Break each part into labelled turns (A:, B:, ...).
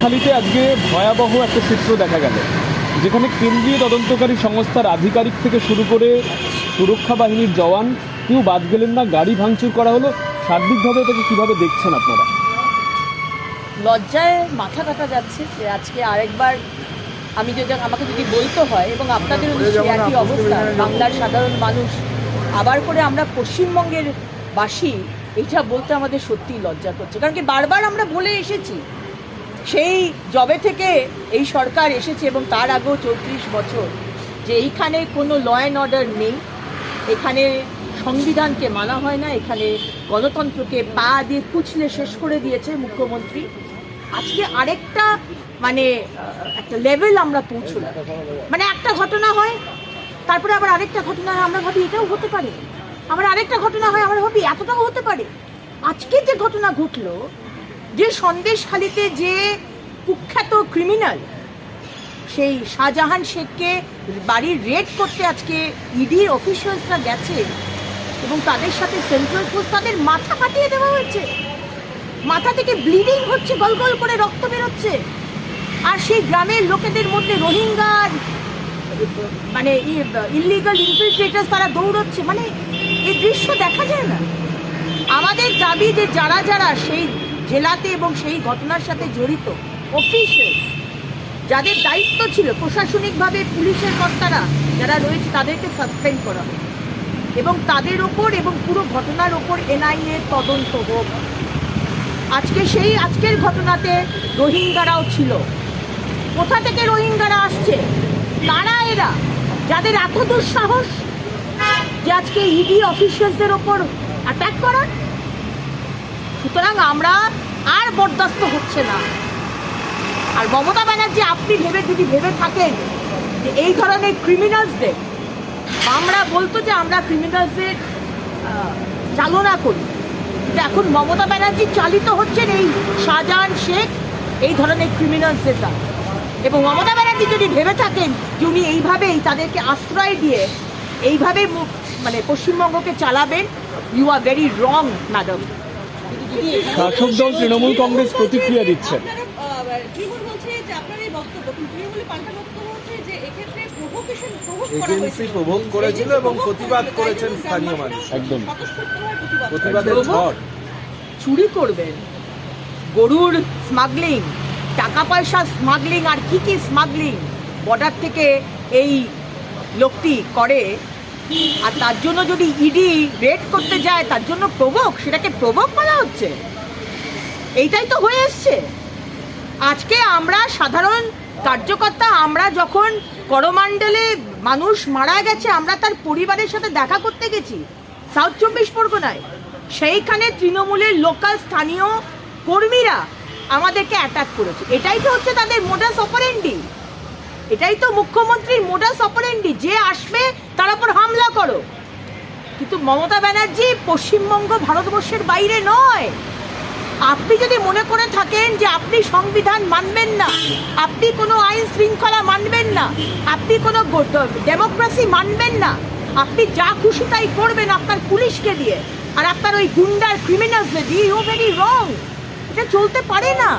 A: খালিতে আজকে ভয়াবহ একটা চিত্র দেখা গেল যেখানে কেন্দ্রীয় তদন্তকারী সংস্থার আধিকারিক থেকে শুরু করে সুরক্ষা বাহিনীর জওয়ান কেউ বাদ গেলেন না গাড়ি ভাঙচুর করা হলো। সার্বিকভাবে এটাকে কীভাবে দেখছেন আপনারা?
B: লজ্জায় মাথা কাটা যাচ্ছে যে আজকে আরেকবার আমি যদি আমাকে যদি বলতে হয় এবং আপনাদেরও নিশ্চয়ই একই অবস্থা বাংলার সাধারণ মানুষ আবার করে আমরা পশ্চিমবঙ্গের বাসী এটা বলতে আমাদের সত্যিই লজ্জা করছে। কারণ কি বারবার আমরা বলে এসেছি সেই জবে থেকে এই সরকার এসেছে এবং তার আগেও চৌত্রিশ বছর যে এইখানে কোনো ল অ্যান্ড অর্ডার নেই। এখানে সংবিধানকে মানা হয় না, এখানে গণতন্ত্রকে পা দিয়ে কুচলে শেষ করে দিয়েছে মুখ্যমন্ত্রী। আজকে আরেকটা মানে একটা লেভেল আমরা পৌঁছলাম। মানে একটা ঘটনা হয়, তারপরে আবার আরেকটা ঘটনা হয়, আমরা ভাবি এটাও হতে পারে। আবার আরেকটা ঘটনা হয়, আমরা ভাবি এতটাও হতে পারে। আজকে যে ঘটনা ঘটলো যে সন্দেশখালিতে যে কুখ্যাত ক্রিমিনাল সেই শাহজাহান শেখকে বাড়ির রেড করতে আজকে ইডির অফিসিয়ালসরা গেছে এবং তাদের সাথে সেন্ট্রাল ফোর্স তাদের মাথা ফাটিয়ে দেওয়া হয়েছে। মাথা থেকে ব্লিডিং হচ্ছে গল গল করে রক্ত বেরোচ্ছে। আর সেই গ্রামের লোকেদের মধ্যে রোহিঙ্গার মানে ইলিগাল ইনফিল্ট্রেটার্স তারা দৌড়চ্ছে। মানে এই দৃশ্য দেখা যায় না। আমাদের দাবি যে যারা যারা সেই জেলাতে এবং সেই ঘটনার সাথে জড়িত অফিসিয়ালস যাদের দায়িত্ব ছিল প্রশাসনিকভাবে পুলিশের কর্তারা যারা রয়েছে তাদেরকে সাসপেন্ড করা হোক। এবং তাদের ওপর এবং পুরো ঘটনার ওপর এনআইএ তদন্ত হোক। আজকে সেই আজকের ঘটনাতে রোহিঙ্গারাও ছিল। কোথা থেকে রোহিঙ্গারা আসছে? কারা এরা? যাদের এত দুঃসাহস যে আজকে ইডি অফিসিয়ালসদের ওপর অ্যাটাক করার? সুতরাং আমরা আর বরদাস্ত হচ্ছে না। আর মমতা ব্যানার্জি, আপনি ভেবে যদি ভেবে থাকেন যে এই ধরনের ক্রিমিনালসদের আমরা বলতো যে আমরা ক্রিমিনালসদের চালনা করি। কিন্তু এখন মমতা ব্যানার্জি চালিত হচ্ছেন এই শাহজাহান শেখ, এই ধরনের ক্রিমিনালসদের দ্বারা। এবং মমতা ব্যানার্জি যদি ভেবে থাকেন যে উনি এইভাবেই তাদেরকে আশ্রয় দিয়ে এইভাবে মু- মানে পশ্চিমবঙ্গকে চালাবেন you are very wrong madam
A: শাসক দল তৃণমূল কংগ্রেস প্রতিক্রিয়া দিচ্ছেন।
C: আপনারা, আহ, তৃণমূল বলছে যে আপনার এই বক্তব্য কিন্তু তৃণমূলের পাল্টা বক্তব্য হচ্ছে যে এক্ষেত্রে প্রভোকেশন প্রভোক করা
D: এজেন্সি প্রভোগ করেছিল এবং প্রতিবাদ করেছেন স্থানীয় মানুষ।
A: একদম।
D: প্রতিবাদের ঝড়।
B: চুরি করবেন। গরুর স্মাগলিং টাকা পয়সা স্মাগলিং আর কি কি স্মাগলিং বর্ডার থেকে এই লোকটি করে আর তার জন্য যদি ইডি রেড করতে যায়, তার জন্য প্রভোগ সেটাকে প্রভোগ করা হচ্ছে। এইটাই তো হয়ে এসছে। আজকে আমরা সাধারণ কার্যকর্তা, আমরা যখন করমণ্ডলে মানুষ মারা গেছে, আমরা তার পরিবারের সাথে দেখা করতে গেছি, সাউথ চব্বিশ পরগনায়। সেইখানে তৃণমূলের লোকাল স্থানীয় কর্মীরা আমাদেরকে অ্যাটাক করেছে। এটাই তো হচ্ছে তাদের মোডাস অপারেন্ডি এটাই তো মুখ্যমন্ত্রীর মোডাস অপারেন্ডি যে আসবে তার উপর হামলা করো। কিন্তু মমতা ব্যানার্জি পশ্চিমবঙ্গ ভারতবর্ষের বাইরে নয়। আপনি যদি মনে করে থাকেন যে আপনি সংবিধান মানবেন না আপনি কোনো আইন শৃঙ্খলা মানবেন না আপনি কোনো ডেমোক্রেসি মানবেন না আপনি যা খুশি তাই করবেন আপনার পুলিশকে দিয়ে। আর আপনার ওই গুন্ডার ক্রিমিনালসদের দিয়ে ইউ ভেরি রং এটা চলতে পারে না।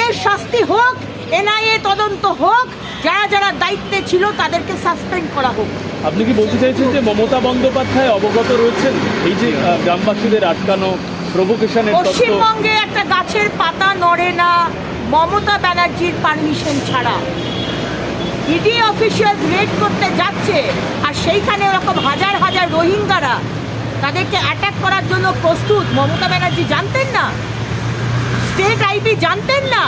B: এর শাস্তি হোক এনআইএ তদন্ত হোক যারা যারা দায়িত্বে ছিল তাদেরকে সাসপেন্ড করা হোক।
A: আপনি কি বলতে চাইছেন যে মমতা বন্দ্যোপাধ্যায় অবগত রয়েছেন? এই যে গ্রামবাসীদের আটকানো প্রভোকেশনের
B: পশ্চিমবঙ্গে একটা গাছের পাতা নড়ে না মমতা ব্যানার্জির পারমিশন ছাড়া। ইডি অফিসিয়াল রেড করতে যাচ্ছে আর সেইখানে ওরকম হাজার হাজার রোহিঙ্গারা তাদেরকে অ্যাটাক করার জন্য প্রস্তুত। মমতা ব্যানার্জি জানতেন না? স্টেট আইবি জানতেন না?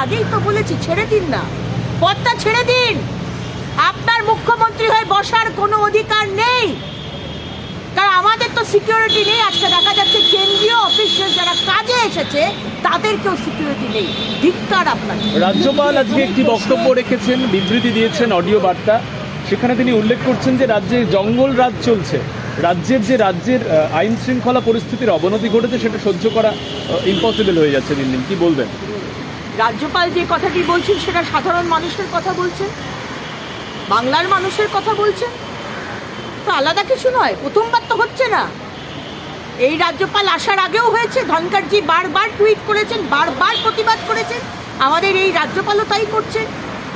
B: আগেই তো বলেছি, ছেড়ে দিন না। পদটা ছেড়ে দিন। আপনার মুখ্যমন্ত্রী হয়ে বসার কোনো অধিকার নেই। কারণ আমাদের তো সিকিউরিটি নেই। আজকে দেখা যাচ্ছে কেন্দ্রীয় অফিসিয়াল যারা কাজে এসেছে, তাদেরকেও সিকিউরিটি নেই। ধিক্কার আপনার।
A: রাজ্যপাল আজকে একটি বক্তব্য রেখেছেন, বিবৃতি দিয়েছেন অডিও বার্তা। সেখানে তিনি উল্লেখ করছেন যে রাজ্যে জঙ্গল রাজ চলছে। রাজ্যের যে রাজ্যের আইন শৃঙ্খলা পরিস্থিতির অবনতি ঘটেছে, সেটা সহ্য করা ইম্পসিবল হয়ে যাচ্ছে দিন দিন। কি বলবেন?
B: রাজ্যপাল যে কথাটি বলছেন, সেটা সাধারণ মানুষের কথা বলছেন? বাংলার মানুষের কথা বলছেন? তো আলাদা কিছু নয়, প্রথমবার তো হচ্ছে না। এই রাজ্যপাল আসার আগেও হয়েছে, ধনকারজি বারবার টুইট করেছেন, বারবার প্রতিবাদ করেছেন। আমাদের এই রাজ্যপালও তাই করছেন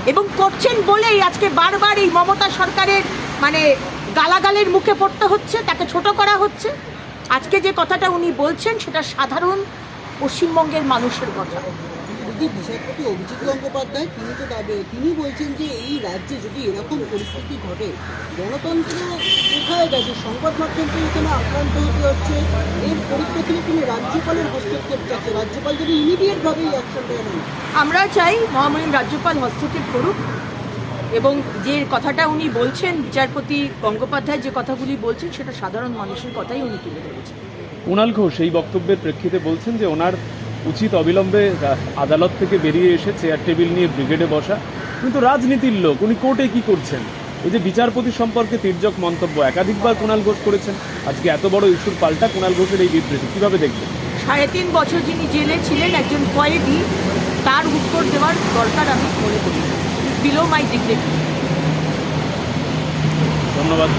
B: এবং করছেন বলেই আজকে বারবার এই মমতা সরকারের মানে গালাগালের মুখে পড়তে হচ্ছে, তাকে ছোট করা হচ্ছে। আজকে যে কথাটা উনি বলছেন, সেটা সাধারণ পশ্চিমবঙ্গের মানুষের কথা।
D: যদি বিচারপতি অভিজিৎ গঙ্গোপাধ্যায় তিনি তো দাবি তিনি বলছেন যে এই রাজ্যে যদি এরকম পরিস্থিতি ঘটে গণতন্ত্র কোথায় গেছে? সংবাদ মাধ্যমকে এখানে আক্রান্ত হতে হচ্ছে। এর পরিপ্রেক্ষিতে তিনি রাজ্যপালের হস্তক্ষেপ চাচ্ছে? রাজ্যপাল যদি ইমিডিয়েটভাবেই অ্যাকশন নেন
B: আমরা চাই মহামহিম রাজ্যপাল হস্তক্ষেপ করুক। এবং যে কথাটা উনি বলছেন বিচারপতি গঙ্গোপাধ্যায় যে কথাগুলি বলছেন সেটা সাধারণ মানুষের কথাই উনি তুলে ধরেছেন।
A: কুণাল ঘোষ এই বক্তব্যের প্রেক্ষিতে বলছেন যে ওনার উচিত অবিলম্বে আদালত থেকে বেরিয়ে এসে চেয়ার টেবিল নিয়ে ব্রিগেডে বসা। কিন্তু রাজনীতির লোক উনি কোর্টে কি করছেন? এই যে বিচারপতি সম্পর্কে তির্যক মন্তব্য একাধিকবার কুণাল ঘোষ করেছেন। আজকে এত বড় ইস্যুর পাল্টা কুণাল ঘোষের এই বিবৃতি কীভাবে দেখবেন?
B: সাড়ে তিন বছর যিনি জেলে ছিলেন একজন কয়েদি তার উত্তর দেওয়ার দরকার আমি মনে করি বিলো মাই ডিগনিটি
A: ধন্যবাদ